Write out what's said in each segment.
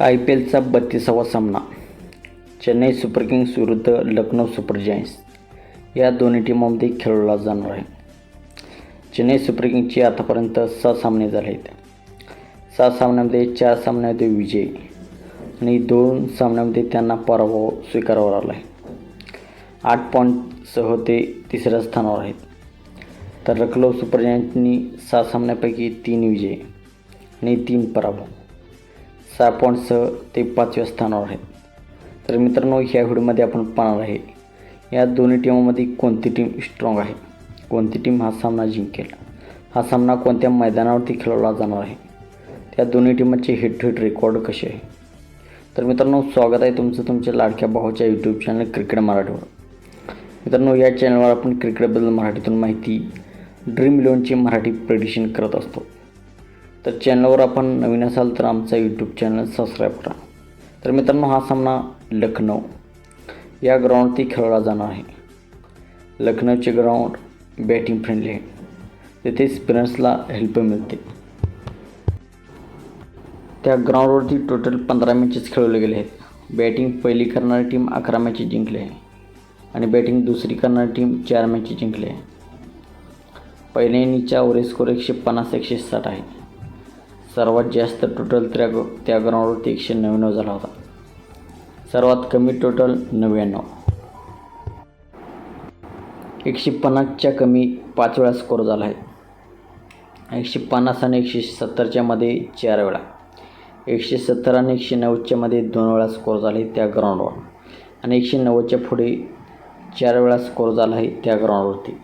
I P एलचा बत्तीसावा सामना. Chennai super Kings विरुद्ध Lucknow super giants. या दोन्ही टीमांमध्ये खेळला जाणार आहे. चेन्नई सुपर किंग्सचे आतापर्यंत सहा सामने झाले आहेत. सहा सामन्यामध्ये चार सामन्यामध्ये विजय आणि दोन सामन्यामध्ये त्यांना पराभव स्वीकारावा लागला आहे आठ पॉईंटसह ते तिसऱ्या स्थानावर आहेत. तर लखनौ सुपर जायंट्सनी सहा सामन्यापैकी तीन विजय आणि तीन पराभव. सहा पॉईंटसह ते पाचव्या स्थानावर आहेत. तर मित्रांनो ह्या व्हिडिओमध्ये आपण पाहणार आहे या दोन्ही टीममध्ये कोणती टीम स्ट्रॉंग आहे? कोणती टीम हा सामना जिंकेल? हा सामना कोणत्या मैदानावरती खेळवला जाणार आहे? त्या दोन्ही टीमाचे हिट टू रेकॉर्ड कसे आहे? तर मित्रांनो स्वागत आहे तुमचं तुमच्या लाडक्या भावाच्या यूट्यूब चॅनल क्रिकेट मराठीवर. मित्रांनो या चॅनलवर आपण क्रिकेटबद्दल मराठीतून माहिती ड्रीम इलेव्हनची मराठी प्रेडिशन करत असतो. तर चॅनलवर आपण नवीन असाल तर आमचा यूट्यूब चॅनल सबस्क्राईब करा. तर मित्रांनो हा सामना लखनौ या ग्राउंडवरती खेळला जाणार आहे. लखनौचे ग्राउंड बॅटिंग फ्रेंडली आहे. तेथे स्पिनर्सला हेल्प मिळते. त्या ग्राउंडवरती टोटल पंधरा मॅचेस खेळवले गेले आहेत. बॅटिंग पहिली करणारी टीम अकरा मॅचेस जिंकली आहे. आणि बॅटिंग दुसरी करणारी टीम चार मॅचेस जिंकली आहे. पहिल्या इनिंगचा ओव्हरेज स्कोर एकशे पन्नास एकशे साठ आहे. सर्वात जास्त टोटल त्या त्या ग्राउंडवरती एकशे नव्याण्णव झाला होता. सर्वात कमी टोटल नव्याण्णव. एकशे पन्नासच्या कमी पाच वेळा स्कोर झाला आहे. एकशे पन्नास आणि एकशे सत्तरच्या मध्ये चार वेळा. एकशे सत्तर आणि एकशे नव्वदच्या मध्ये दोन वेळा स्कोर आहे त्या ग्राउंडवर आणि एकशे नव्वदच्या पुढे चार वेळा स्कोर झाला आहे त्या ग्राउंडवरती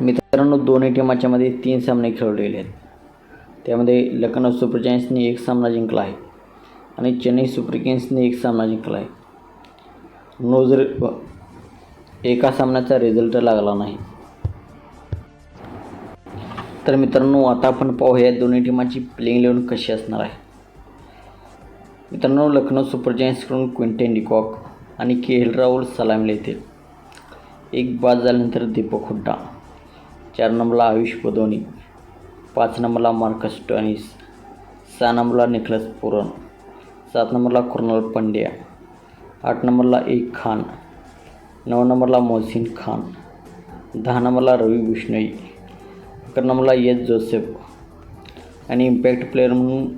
मित्रांनो दोन्ही टीमाच्यामध्ये तीन सामने खेळवलेले गेले आहेत. त्यामध्ये लखनौ सुपर जायंट्सने एक सामना जिंकला आहे आणि चेन्नई सुपर किंग्सने एक सामना जिंकला आहे. नो जर एका सामन्याचा रिझल्ट लागला नाही. तर मित्रांनो आता आपण पाहूया दोन्ही टीमाची प्लेइंग इलेव्हन कशी असणार आहे. मित्रांनो लखनौ सुपर जायंट्सकडून क्विंटेन डिकॉक आणि के एल राहुल सलामीला येतील एक बाद झाल्यानंतर दीपक हुड्डा चार नंबरला आयुष बदोनी पाच नंबरला मार्कस टॉनिस सहा नंबरला निखलस पुरण सात नंबरला कुर्नल पंड्या आठ नंबरला एक खान नऊ नंबरला मोहसिन खान दहा नंबरला रवी बिष्णोई अकरा नंबरला यश जोसेफ आणि इम्पॅक्ट प्लेअर म्हणून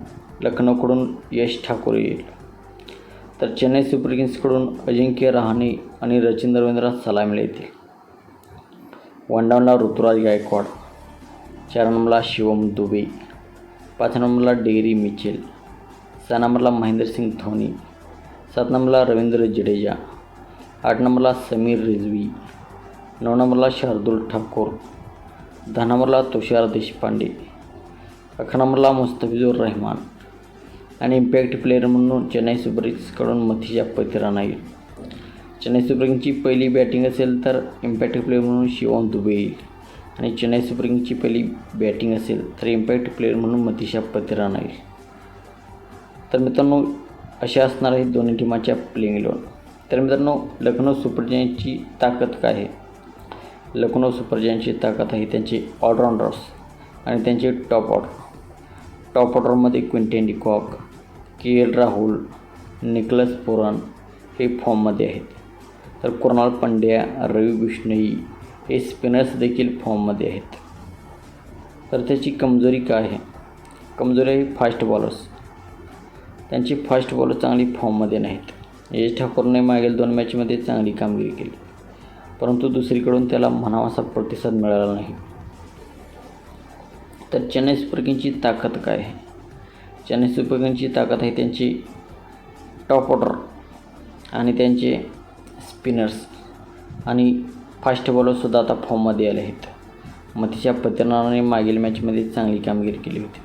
लखनौकडून यश ठाकूर येईल. तर चेन्नई सुपर किंग्सकडून अजिंक्य रहाणे आणि रचिन रवींद्र सलामीला येतील. वन डाऊनला ऋतुराज गायकवाड. चार नंबरला शिवम दुबे पाच नंबरला डेरी मिचेल सहा नंबरला महेंद्रसिंग धोनी सात नंबरला रवींद्र जडेजा आठ नंबरला समीर रिजवी नऊ नंबरला शार्दुल ठाकूर दहा नंबरला तुषार देशपांडे अकरा नंबरला मुस्तफिजुर रहमान आणि इम्पॅक्ट प्लेअर म्हणून चेन्नई सुपर किंग्सकडून मथिजा पैतिराणा येईल चेन्नई सुपर किंग्सची पहिली बॅटिंग असेल तर इम्पॅक्ट प्लेअर म्हणून शिवम दुबे येईल आणि चेन्नई सुपर किंगची पहिली बॅटिंग असेल तर इम्पॅक्ट प्लेअर म्हणून मतिशा पतिराणा आहे तर मित्रांनो अशा असणार आहेत दोन्ही टीमाच्या प्लेइंग इलेवन तर मित्रांनो लखनौ सुपर जायंटची ताकद काय आहे? लखनौ सुपर जायंटची ताकद आहे त्यांचे ऑलराऊंडर्स आणि त्यांचे टॉप ऑर्डर टॉप ऑर्डरमध्ये Quinton de Kock K L Rahul Nicholas Pooran हे फॉर्ममध्ये आहेत. तर कुणाल पंड्या रवी बिष्णई हे स्पिनर्स देखील फॉर्ममध्ये आहेत. तर त्याची कमजोरी काय आहे? कमजोरी आहे फास्ट बॉलर्स त्यांची फास्ट बॉलर चांगली फॉर्ममध्ये नाहीत. यश ठाकूरने मागील दोन मॅचमध्ये चांगली कामगिरी केली. परंतु दुसरीकडून त्याला म्हणावासा प्रतिसाद मिळाला नाही. तर चेन्नई सुपर किंगची ताकद काय आहे? चेन्नई सुपर किंगची ताकद आहे त्यांची टॉप ऑर्डर आणि त्यांचे स्पिनर्स आणि फास्ट बॉलरसुद्धा आता फॉर्ममध्ये आले आहेत. मग तिच्या पत्रनाने मागील मॅचमध्ये चांगली कामगिरी केली होती.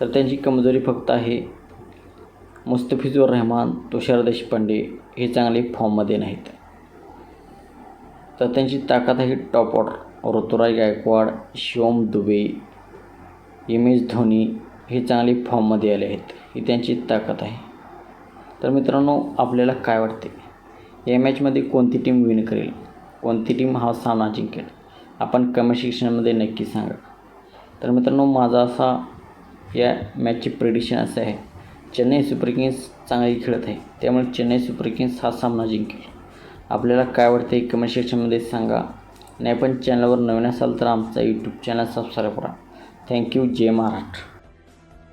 तर त्यांची कमजोरी फक्त आहे मुस्तफिजुर रहमान तुषार देशपांडे हे चांगले फॉर्ममध्ये नाहीत. तर त्यांची ताकद आहे top order Ruturaj Gaikwad Shivam Dube M S Dhoni हे चांगले फॉर्ममध्ये आले आहेत. ही त्यांची ताकद आहे. तर मित्रांनो आपल्याला काय वाटते? या मॅचमध्ये कोणती टीम विन करेल? कोणती टीम हा सामना जिंकेल आपण कमेंट शिक्षणामध्ये नक्की सांगा. तर मित्रांनो माझा असा या मॅचची प्रिडिशन असं आहे. चेन्नई सुपर किंग्स चांगली खेळत आहे. त्यामुळे चेन्नई सुपर किंग्स हा सामना जिंकेल आपल्याला काय वाटते कमेंट सेक्शनमध्ये सांगा. नाही पण चॅनलवर नवीन असाल तर आमचा यूट्यूब चॅनल सबस्क्राईब करा. थँक्यू जय महाराष्ट्र.